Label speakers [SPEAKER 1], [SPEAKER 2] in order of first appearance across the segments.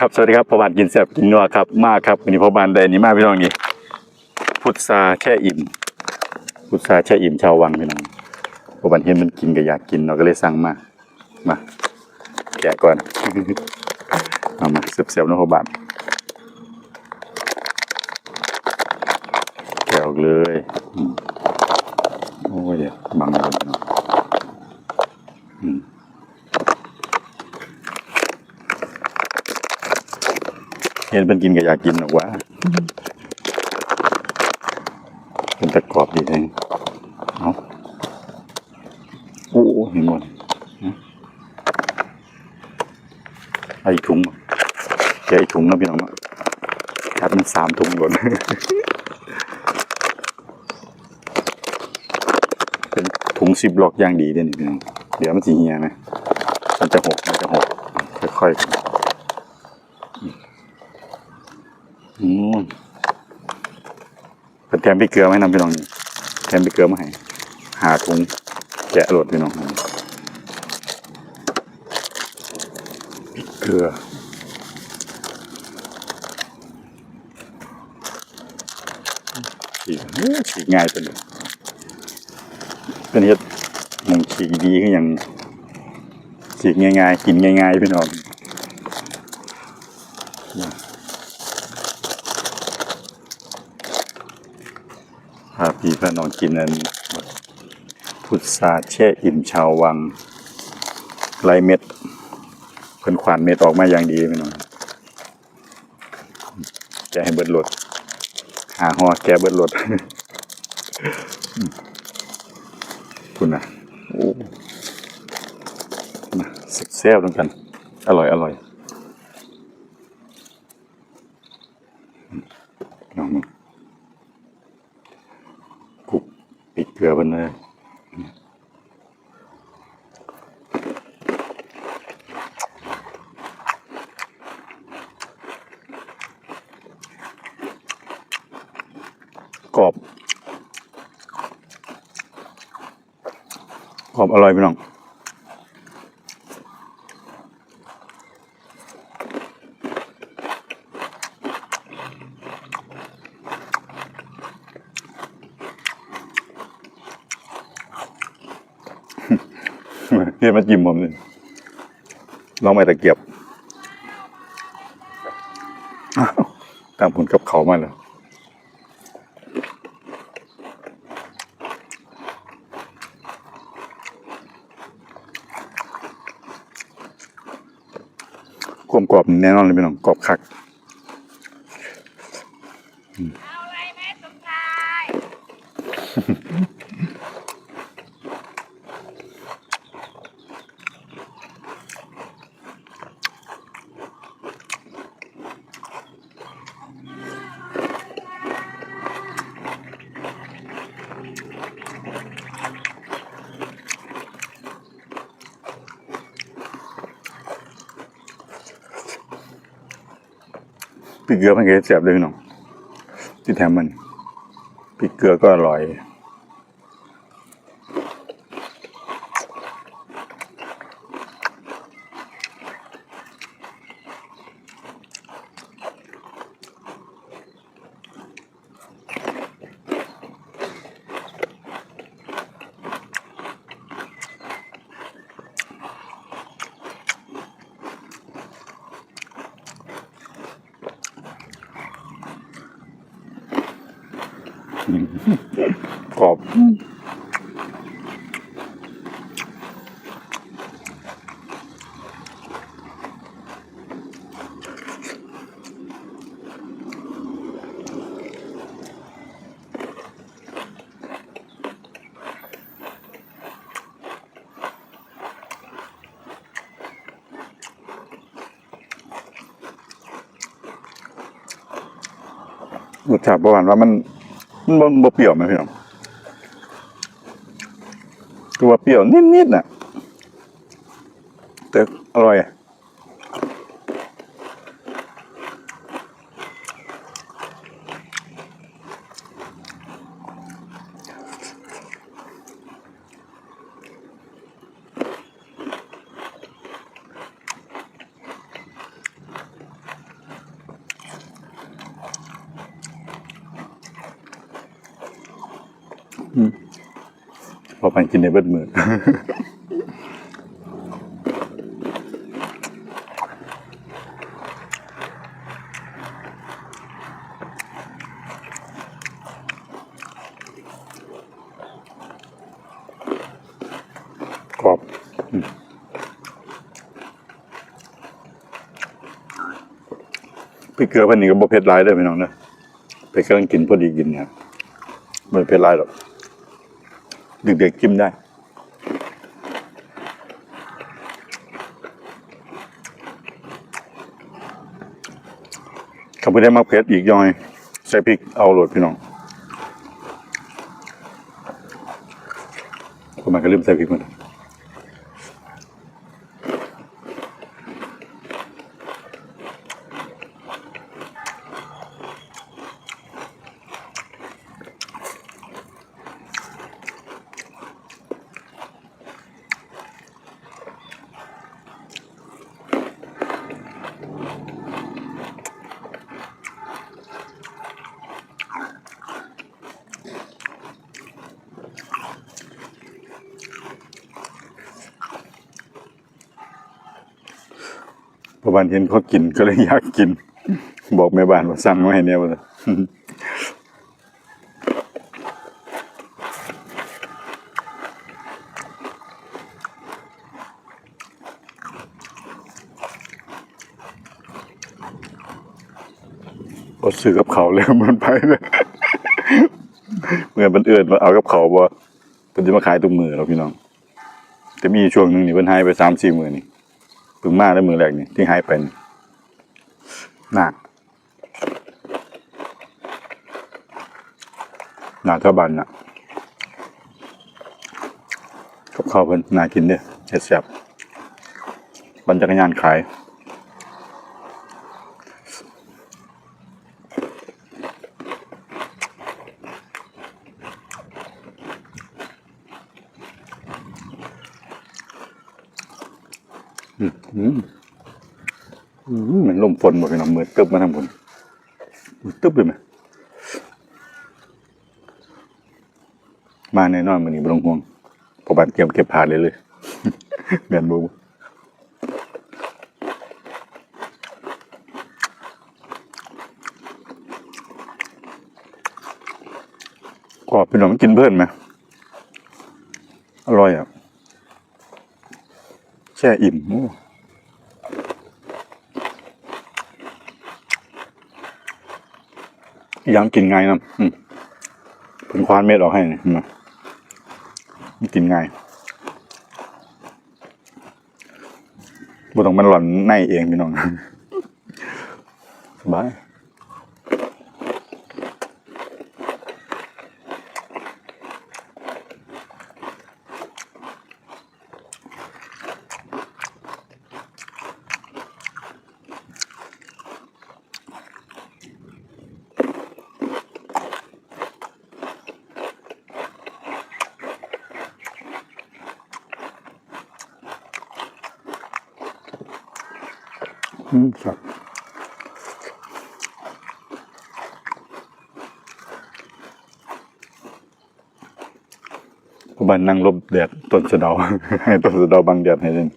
[SPEAKER 1] ครับสวัสดีครับพ่อบ้านกินแซบกินนัวครับมากครับวันนี้พ่อบานไดนนี้มากพี่น้องนี่พุทราแช่อิ่ม พุทราแช่อิ่มชาววังพี่น้องพ่อบานเห็นมันกินก็อยากกินเราก็เลยสั่งมามาแกะก่อนเอามาเสียบๆนะพ่อบานแกะออกเลยอืมโอ้ยเดี๋ยวบังเลยพี่น้องอืม เห็นเป็นกินก็อยากกินหรอกว่าเป็นตะกรอบดีเลยเอาโอ้โหเห็นหมดนะเอาอีกถุงแกะอีกถุงนะพี่น้องคัดมันสามถุงหล่นเป็นถุงสิบล็อกอย่างดีเด่นพี่น้องเดี๋ยวมันจะเฮียนะมันจะหกมันจะหกค่อยๆ อืมเป็นแถมพริกเกลือไหมน้ำพี่น้องแถมพริกเกลือมาให้หาถุงแกะโหลดพี่น้องพริกเกลือฉีกฉีกง่ายตัวนี้เป็นเฮ็ดมองฉีกดีก็ยังฉีกง่ายๆกินง่ายๆพี่น้อง พาพี่พาน้องกินนั้นพุทราแช่อิ่มชาววังไรเม็ดเพิ่นขวานเม็ดออกมาอย่างดีพี่น้องแกะให้เบิดรถหาห่อแกเบิดรถคุณนะโอ้มาแซ่บๆด้วยกัน อร่อย อร่อยน้องมึง คลุกปิด เกลือมันเลยกรอบ กรอบอร่อยพี่น้อง เรียกมาจิ้มผมเลยลองไม่ตะเกียบตามผลกับเขามาแล้วความกรอบแน่นอนเลยพี่น้องกรอบคัก
[SPEAKER 2] เอาอะไรไหม
[SPEAKER 1] ริกเกลือมันก็เสียบเลยพี่น้องที่แถมมันพริกเกลือก็อร่อย กรอบรสชาติประมาณว่ามัน มันบ่บ่เปรี้ยวไหมพี่น้องคือว่าเปรี้ยวนิดๆน่ะแต่อร่อย ปันกินในเบิดมือกรอบพริกเกลือพันนี้ก็บ่เผ็ดร้ายเด้อพี่น้องเด้อไปกำลังกินพอดีกินเนี่ยไม่เผ็ดร้ายหรอก เด็กๆกินได้ขับไปได้มากเพชรอีกย่อย ใส่พริกเอาโหลดพี่น้องทำไมาก็ลืมใส่พริกมัน ประมาณเห็นเขากินก็เลยอยากกิน บอกแม่บ้านว่าสั่งไว้ให้เนี่ยว่าก็ซื้อกับเขาวเลยมันไปเลยเมื่อมันเอื่นมาเอากับเขาวบ่เพิ่นจะมาขายทุกมือแล้วพี่น้อง แต่มีช่วงหนึ่งนี่เพิ่นให้ไปสามสี่มือนี่ ปุ่งมาได้มือแรกนี่ที่หายไปนี่หนักหนาเท่าบันน่ะกับข้าวเพิ่นน่ากินเด้อเฮ็ดแซ่บปั่นจักรยานขาย อืมอืมอืม เหมือนลมฝนหมดเลยนะมือตึ๊บมาทางบนมือตึ๊บเลยไหมมาแน่นอนมันนี่บลงห่วงพอบานเก็บเก็บผ่านเลยเลยเมียนบูกรอบเป็นหนมกินเพื่อนไหมอร่อยอะ แช่อิ่มยังกินไงนะอืมควานเม็ดออกให้นี่มันกินง่ายบ่ต้องมันหล่อนในเองพี่น้องสบาย อืมครับพบันนั่งลบแดดต้นสะเดา ให้ต้นสะเดาบังแดดให้เล่น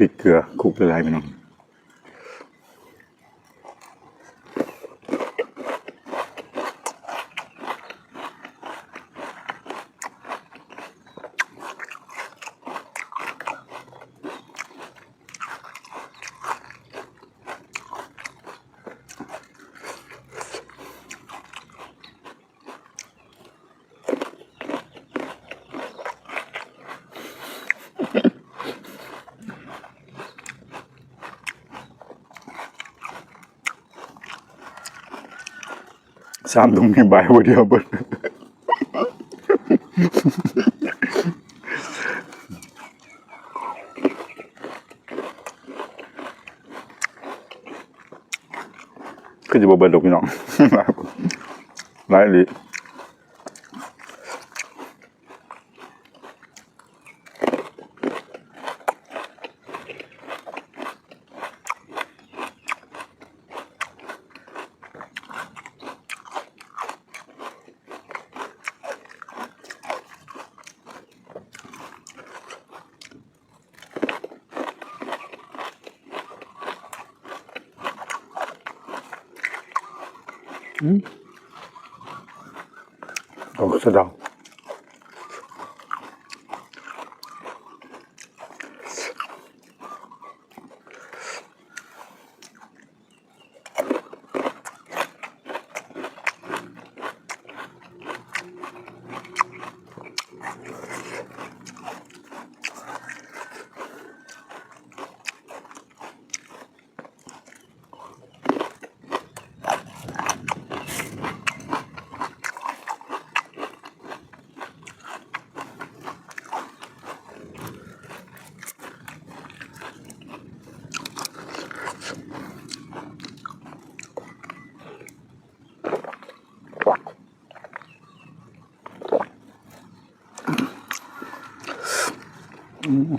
[SPEAKER 1] พริกเกลือคุกละลายไปน้อง สามถุงมีใบวันเดียวเบิดคือจะบ่เบิดดอกพี่น้องหลายหลี ดอกสะ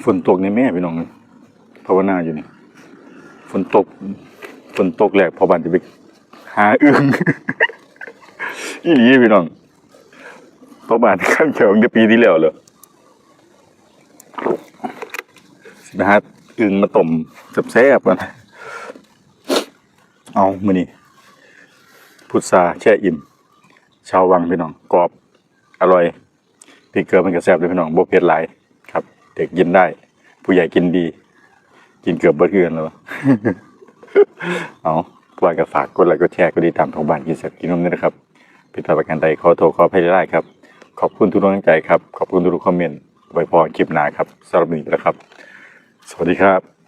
[SPEAKER 1] ฝนตกในแม่พี่น้องภาวนาอยู่นี่ฝนตกฝนตกแหลกพอบันจะไปหาอึ้งอีนี้พี่น้องพอบานขั้นเขียวตั้งแต่ปีที่แล้วเลยสิไปหาอึ้งมาต้มสับแซ่บกันเอามือนี่พุทราแช่อิ่ม ชาววังพี่น้องกรอบ อร่อยพริกเกลือมันก็แซ่บเลยพี่น้องโบเผ็ดหลายครับ เด็กกินได้ ผู้ใหญ่กินดี กินเกือบเบิดเกือนแล้ว เอาว่าก็ฝากกดไลค์กดแชร์กดติดตามทางบ้านกินแซ่บกินนมด้วยนะครับผิดพลาดประการใดขอโทษขออภัยได้ครับ ขอบคุณทุกกำลังใจครับ ขอบคุณทุกคอมเมนต์ไว้พอคลิปหน้าครับสำหรับวันนี้ไปแล้วครับ สวัสดีครับ